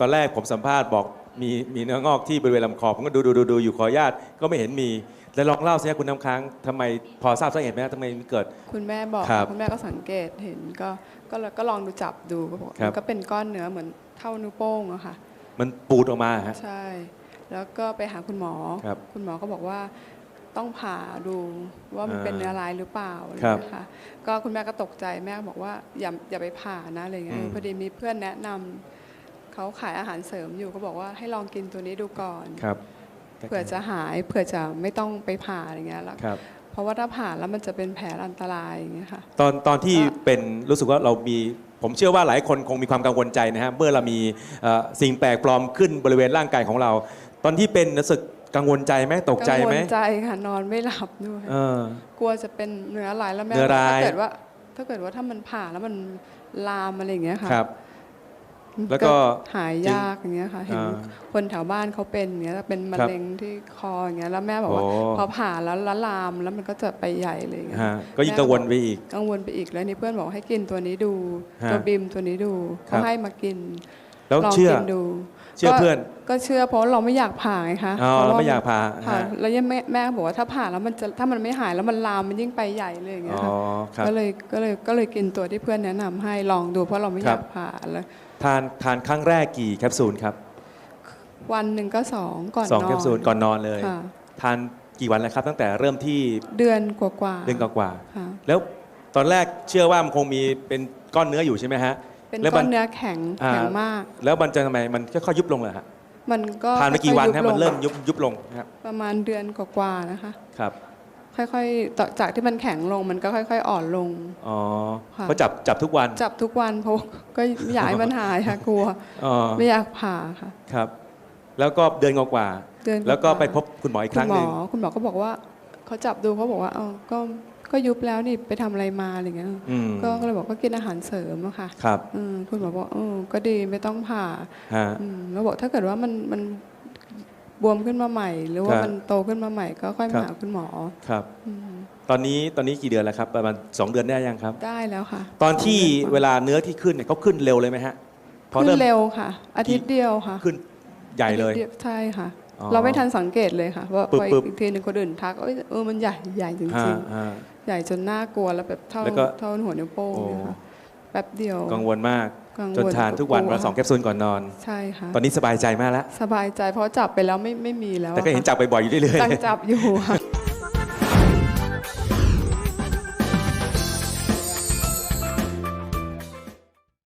ตอนแรกผมสัมภาษณ์บอกมีมีเนื้องอกที่บริเวณลำคอผมก็ดูดูดูดูอยู่ขออนุญาตก็ไม่เห็นมีแล้วลองเล่าสิครับคุณน้ำค้างทำไมพอทราบสาเหตุไหมครับทำไมมันเกิด คุณแม่บอกครับคุณแม่ก็สังเกตเห็นก็ก็เลยก็ลองดูจับดูก็บอกครับ มันก็เป็นก้อนเนื้อเหมือนเท่านิ้วโป้งอะค่ะ มันปูดออกมาฮะ ใช่ แล้วก็ไปหาคุณหมอครับคุณหมอก็บอกว่า ต้องผ่าดูว่ามันอ่าเป็นเนื้อร้ายหรือเปล่าอะไรครับเงี้ยค่ะก็คุณแม่ก็ตกใจแม่ก็บอกว่าอย่าอย่าไปผ่านะอะไรเงี้ยอืม พอดีมีเพื่อนแนะนำเขาขายอาหารเสริมอยู่ก็บอกว่าให้ลองกินตัวนี้ดูก่อน ครับเผื่อจะหายเผื่อจะไม่ต้องไปผ่าอะไรเงี้ยแล้วครับ เพราะว่าถ้าผ่าแล้วมันจะเป็นแผลอันตรายอย่างเงี้ยค่ะ ตอนตอนที่ก็เป็นรู้สึกว่าเรามีผมเชื่อว่าหลายคนคงมีความกังวลใจนะฮะเมื่อเรามีเอ่อสิ่งแปลกปลอมขึ้นบริเวณร่างกายของเรา ตอนที่เป็นรู้สึก กังวลใจไหมตกใจไหมกังวลใจค่ะนอนไม่หลับด้วยเออ กลัวจะเป็นเนื้อร้ายแล้วแม่เนื้อร้าย ถ้าเกิดว่า ถ้าเกิดว่าถ้ามันผ่าแล้วมันลามอะไรอย่างเงี้ยค่ะครับแล้วก็หายยากอย่างเงี้ยค่ะเห็นอ่าคนแถวบ้านเขาเป็นอย่างเงี้ยแล้วเป็นมะครับเร็งที่คออย่างเงี้ยแล้วแม่บอกว่า โอ้ พอผ่าแล้วละลามแล้วมันก็จะไปใหญ่เลยอย่างเงี้ย ฮะก็ยิ่งกังวลไปอีก กังวลไปอีกแล้วนี่เพื่อนบอกให้กินตัวนี้ดู ฮะตัวบิมตัวนี้ดูครัเขาบให้มากิน แล้วลองเชื่อกินดูเชื่อเพื่อนก็เชื่อเพราะเราไม่อยากผ่าไงคะอ๋อพะเราว่ไม่อยากผ่าผ่าฮะ แล้วยังแม่แม่บอกว่าถ้าผ่าแล้วมันจะถ้ามันไม่หายแล้วมันลามมันยิ่งไปใหญ่เลยอย่างเงี้อ๋ยอค่ะครับ ก็เลยก็เลยก็เลยกินตัวที่เพื่อนแนะนำให้ลองดูเพราะเราไม่คอรัยาบ กผ่าแล้วทานทานครั้งแรกกี่แคปซูลครับวันหนึ่งก็สองก่อนสองนอนแคปซูลก่อนนอนเลย ค่ะ ทานกี่วันแล้วครับ ตั้งแต่เริ่มที่เดือนกว่าๆเดือนกว่าค่ะ ๆแล้วตอนแรกเชื่อว่ามันคงมีเป็นก้อนเนื้ออยู่ใช่ไหมฮะ เป็นแล้วก้มัอนน เนื้อแข็งอ่า แข็งมาก แล้วมันจะทำไมมันค่อยๆยุบลงเลยฮะมันก็ทานไปกี่วันค่อยๆฮะยุบมันลงเริ่มยุบยุบลงครับประมาณเดือนกว่าๆนะคะ ครับค่อยๆต่อจากที่มันแข็งลงมันก็ค่อย ๆ อ่อนลง อ๋อค่ะก็จับจับทุกวันจับทุกวันเพราะก็ไม่อยากให้มันหายค่ะกลัว อ๋อไม่อยากผ่าค่ะ ครับ แล้วก็เดือนกว่าเดือนๆแล้วก็ว่าๆไปพบคุณหมออีกคคุรั้ณงหมหอนึ่งคุณหมอก็บอกว่าเขาจับดูเขาบอกว่าเออก็ ก็ยุบแล้วนี่ไปทำอะไรมาอะไรเงี้ยอืมก็ก็เลยบอกก็กินอาหารเสริมอะค่ะครับอืมคุณหมอบอกเออก็ดีไม่ต้องผ่าฮะอืมแล้วบอกถ้าเกิดว่ามันมันบวมขึ้นมาใหม่ หรือว่าครับมันโตขึ้นมาใหม่ก็ค่อยครัมาบหาคุณหมอครับอืมตอนนี้ตอนนี้กี่เดือนแล้วครับประมาณสองเดือนได้ยังครับ ได้แล้วค่ะ ตอนที่สงเวดืกลาเนื้อที่ขึ้นเนี่ยเขาขึ้นเร็วเลยไหมฮะพอขึ้เริ่นมเร็วค่ะ อาทิตย์เดียวค่ะ ขึ้นใหญ่เลยอาทิตดีวใช่ค่ะอ๋อเราไม่ทันสังเกตเลยค่ะว่าปึ๊บพอปึ๊บอีกทีหนึ่งคนอื่นทักเอ้ยเออมันใหญ่ใหญ่จฮะริงฮะๆใหญ่จนน่ากลัวแล้วแบบเท่าแล้วก็เท่าหัวนิ้วโป้งโอ้เนี่ยค่ะแป๊บเดียวกังวลมากกังวลจนทานทุกวันวันละสองแคปซูลก่อนนอน ใช่ค่ะ ตอนนี้สบายใจมากแล้ว สบายใจเพราะจับไปแล้วไม่ไม่มีแล้ว แต่ก็เห็นจับบ่อยๆอยู่เรื่อยตั้งจับอยู่ค่ะ